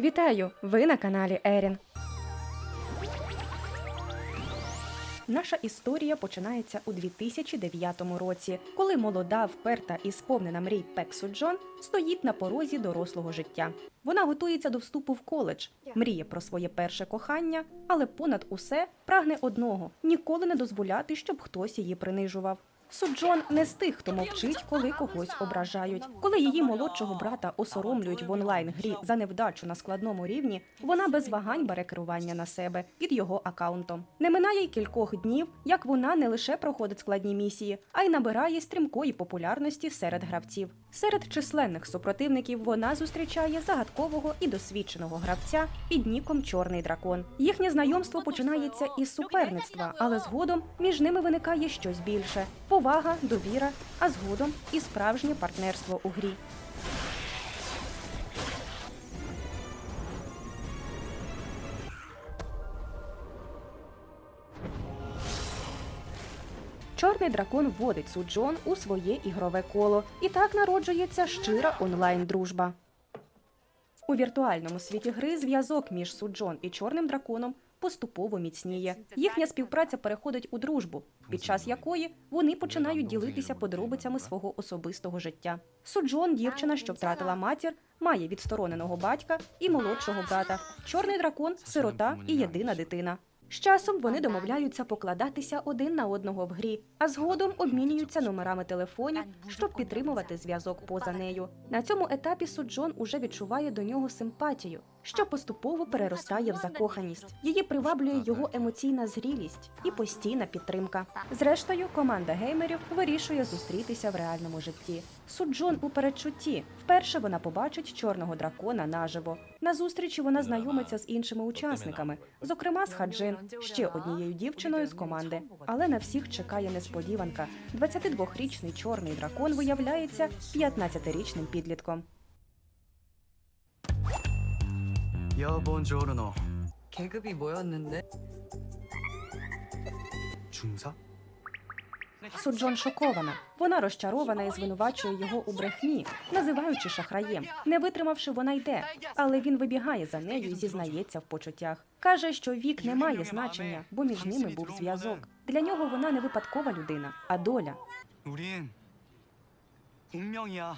Вітаю! Ви на каналі Ерін. Наша історія починається у 2009 році, коли молода, вперта і сповнена мрій Пексу Джон стоїть на порозі дорослого життя. Вона готується до вступу в коледж, мріє про своє перше кохання, але понад усе прагне одного ніколи не дозволяти, щоб хтось її принижував. Суджон не з тих, хто мовчить, коли когось ображають. Коли її молодшого брата осоромлюють в онлайн-грі за невдачу на складному рівні, вона без вагань бере керування на себе під його акаунтом. Не минає й кількох днів, як вона не лише проходить складні місії, а й набирає стрімкої популярності серед гравців. Серед численних супротивників вона зустрічає загадкового і досвідченого гравця під ніком Чорний дракон. Їхнє знайомство починається із суперництва, але згодом між ними виникає щось більше: повага, довіра, а згодом і справжнє партнерство у грі. Чорний дракон вводить Суджон у своє ігрове коло, і так народжується щира онлайн-дружба. У віртуальному світі гри зв'язок між Суджон і чорним драконом поступово міцніє. Їхня співпраця переходить у дружбу, під час якої вони починають ділитися подробицями свого особистого життя. Суджон, дівчина, що втратила матір, має відстороненого батька і молодшого брата. Чорний дракон сирота і єдина дитина. З часом вони домовляються покладатися один на одного в грі, а згодом обмінюються номерами телефонів, щоб підтримувати зв'язок поза нею. На цьому етапі Суджон уже відчуває до нього симпатію, що поступово переростає в закоханість. Її приваблює його емоційна зрілість і постійна підтримка. Зрештою, команда геймерів вирішує зустрітися в реальному житті. Суджон у передчутті. Вперше вона побачить чорного дракона наживо. На зустрічі вона знайомиться з іншими учасниками, зокрема з Хаджин, ще однією дівчиною з команди. Але на всіх чекає несподіванка. 22-річний чорний дракон виявляється 15-річним підлітком. 야, buongiorno. 계급이 뭐였는데? 중사? Суджон шокована. Вона розчарована і звинувачує його у брехні, називаючи шахраєм. Не витримавши, вона йде, але він вибігає за нею і зізнається в почуттях. Каже, що вік не має значення, бо між ними був зв'язок. Для нього вона не випадкова людина, а доля. 우린 운명이야.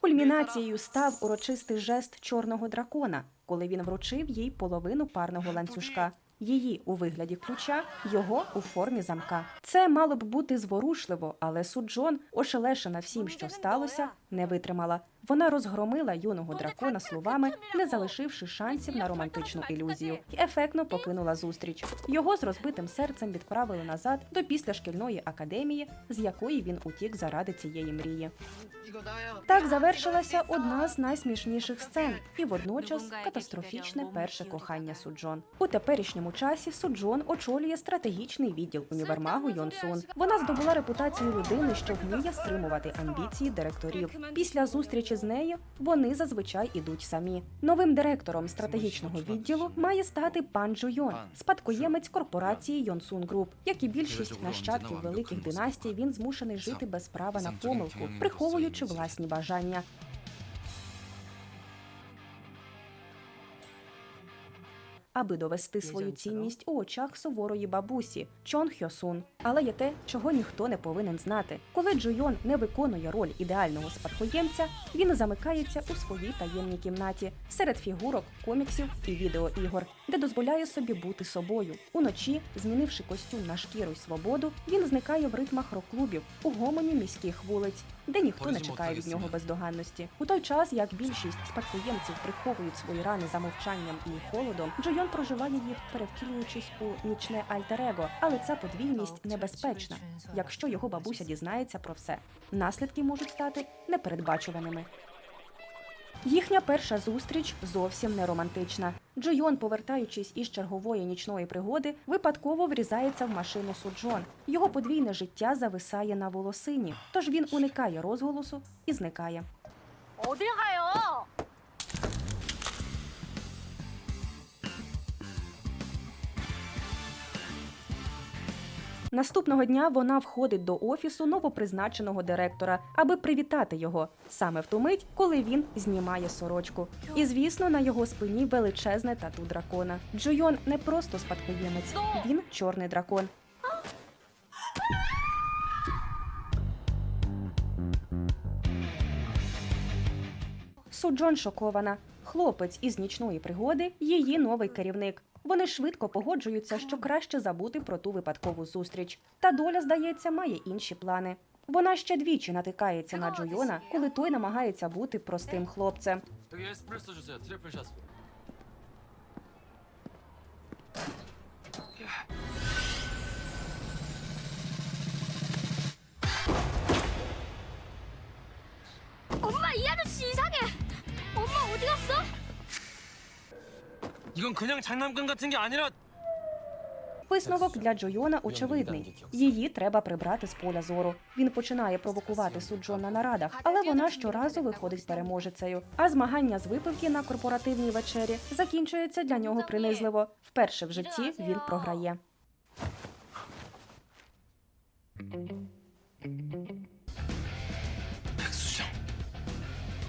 Кульмінацією став урочистий жест чорного дракона, коли він вручив їй половину парного ланцюжка. Її у вигляді ключа, його у формі замка. Це мало б бути зворушливо, але Суджон, ошелешена всім, що сталося, не витримала. Вона розгромила юного дракона словами, не залишивши шансів на романтичну ілюзію, і ефектно покинула зустріч. Його з розбитим серцем відправили назад до післяшкільної академії, з якої він утік заради цієї мрії. Так завершилася одна з найсмішніших сцен, і водночас катастрофічне перше кохання Суджон. У теперішньому часі Суджон очолює стратегічний відділ універмагу Йонсун. Вона здобула репутацію людини, що вміє стримувати амбіції директорів. Після зустрічі з нею вони зазвичай ідуть самі. Новим директором стратегічного відділу має стати пан Джойон, спадкоємець корпорації Йонсун Груп. Як і більшість нащадків великих династій, він змушений жити без права на помилку, приховуючи власні бажання. Аби довести свою цінність у очах суворої бабусі Чон Хьосун. Але є те, чого ніхто не повинен знати. Коли Джойон не виконує роль ідеального спадкоємця, він замикається у своїй таємній кімнаті серед фігурок, коміксів і відеоігор, де дозволяє собі бути собою. Уночі, змінивши костюм на шкіру й свободу, він зникає в ритмах рок-клубів у гомоні міських вулиць, де ніхто не чекає від нього бездоганності. У той час, як більшість спадкоємців приховують свої рани за мовчанням і холодом, Джойон проживає їх, перевтілюючись у нічне альтер-его. Але ця подвійність небезпечна, якщо його бабуся дізнається про все. Наслідки можуть стати непередбачуваними. Їхня перша зустріч зовсім не романтична. Джойон, повертаючись із чергової нічної пригоди, випадково врізається в машину Суджон. Його подвійне життя зависає на волосині, тож він уникає розголосу і зникає. 어 Наступного дня вона входить до офісу новопризначеного директора, аби привітати його саме в ту мить, коли він знімає сорочку. І звісно, на його спині величезне тату дракона. Джойон не просто спадкоємець, він чорний дракон. Суджон шокована. Хлопець із нічної пригоди її новий керівник. Вони швидко погоджуються, що краще забути про ту випадкову зустріч. Та доля, здається, має інші плани. Вона ще двічі натикається на Джойона, коли той намагається бути простим хлопцем. 이건 그냥 장난감 같은 게 아니라 Висновок для Джойона очевидний. Її треба прибрати з поля зору. Він починає провокувати Суджон на нарадах, але вона щоразу виходить переможецею. А змагання з випивки на корпоративній вечері закінчується для нього принизливо. Вперше в житті він програє.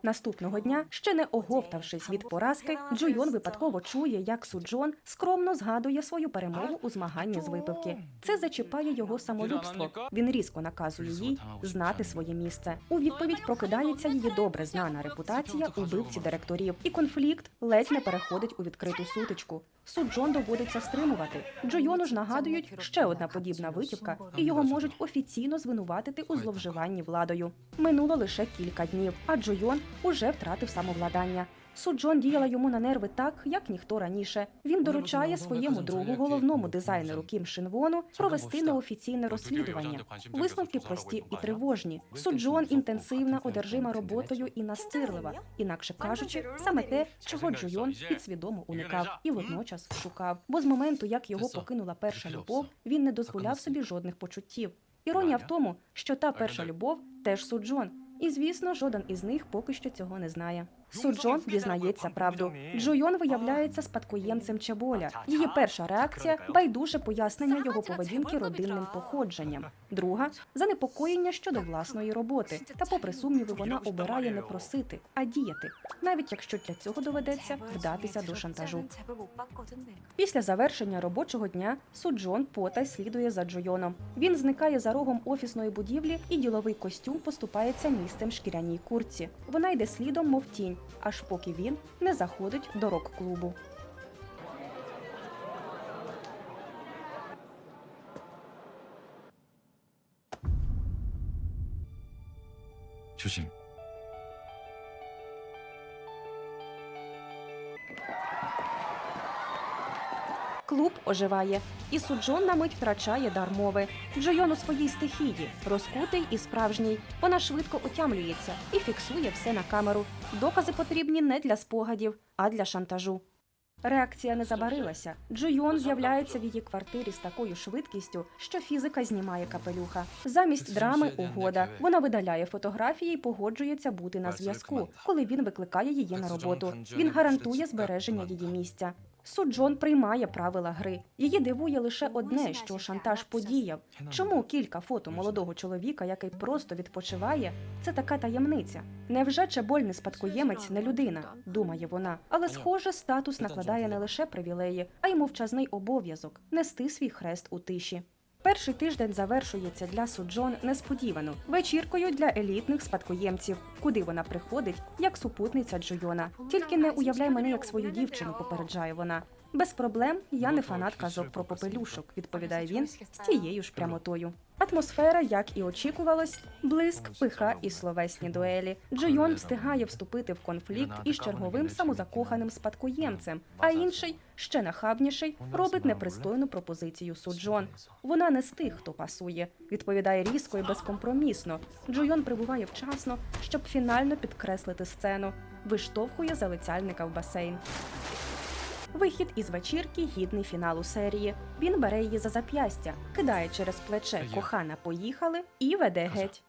Наступного дня, ще не оговтавшись від поразки, Джойон випадково чує, як Суджон скромно згадує свою перемогу у змаганні з випивки. Це зачіпає його самолюбство. Він різко наказує їй знати своє місце. У відповідь прокидається її добре знана репутація убивці директорів, і конфлікт ледь не переходить у відкриту сутичку. Суджон доводиться стримувати. Джойону ж нагадують ще одна подібна витівка, і його можуть офіційно звинуватити у зловживанні владою. Минуло лише кілька днів, а Джойон уже втратив самовладання. Суджон діяла йому на нерви так, як ніхто раніше. Він доручає своєму другу, головному дизайнеру Кім Шинвону, провести неофіційне розслідування. Висновки прості і тривожні. Суджон інтенсивна, одержима роботою і настирлива. Інакше кажучи, саме те, чого Джойон підсвідомо уникав і водночас шукав. Бо з моменту, як його покинула перша любов, він не дозволяв собі жодних почуттів. Іронія в тому, що та перша любов теж Суджон. І звісно, жоден із них поки що цього не знає. Суджон дізнається правду. Джойон виявляється спадкоємцем Чеболя. Її перша реакція байдуже пояснення його поведінки родинним походженням. Друга занепокоєння щодо власної роботи. Та, попри сумніви, вона обирає не просити, а діяти, навіть якщо для цього доведеться вдатися до шантажу. Після завершення робочого дня Суджон потай слідує за Джойоном. Він зникає за рогом офісної будівлі, і діловий костюм поступається місцем шкіряній курці. Вона йде слідом, мов тінь, аж поки він не заходить до рок-клубу. 조심. Клуб оживає, і Суджон на мить втрачає дар мови. Джойон у своїй стихії, розкутий і справжній. Вона швидко отямлюється і фіксує все на камеру. Докази потрібні не для спогадів, а для шантажу. Реакція не забарилася. Джойон з'являється в її квартирі з такою швидкістю, що фізика знімає капелюха. Замість драми угода. Вона видаляє фотографії і погоджується бути на зв'язку, коли він викликає її на роботу. Він гарантує збереження її місця. Суджон приймає правила гри. Її дивує лише одне, що шантаж подіяв. Чому кілька фото молодого чоловіка, який просто відпочиває, це така таємниця? Невже Чеболь спадкоємець, не людина? думає вона. Але, схоже, статус накладає не лише привілеї, а й мовчазний обов'язок нести свій хрест у тиші. Перший тиждень завершується для Суджон несподівано вечіркою для елітних спадкоємців, куди вона приходить як супутниця Джойона. Тільки не уявляй мене як свою дівчину, попереджає вона. Без проблем я не фанат казок про попелюшок, відповідає він з тією ж прямотою. Атмосфера, як і очікувалось, блиск, пиха і словесні дуелі. Джойон встигає вступити в конфлікт із черговим самозакоханим спадкоємцем, а інший, ще нахабніший, робить непристойну пропозицію Суджон. Вона не з тих, хто пасує, відповідає різко і безкомпромісно. Джойон прибуває вчасно, щоб фінально підкреслити сцену, виштовхує залицяльника в басейн. Вихід із вечірки гідний фіналу серії. Він бере її за зап'ястя, кидає через плече кохана поїхали і веде геть.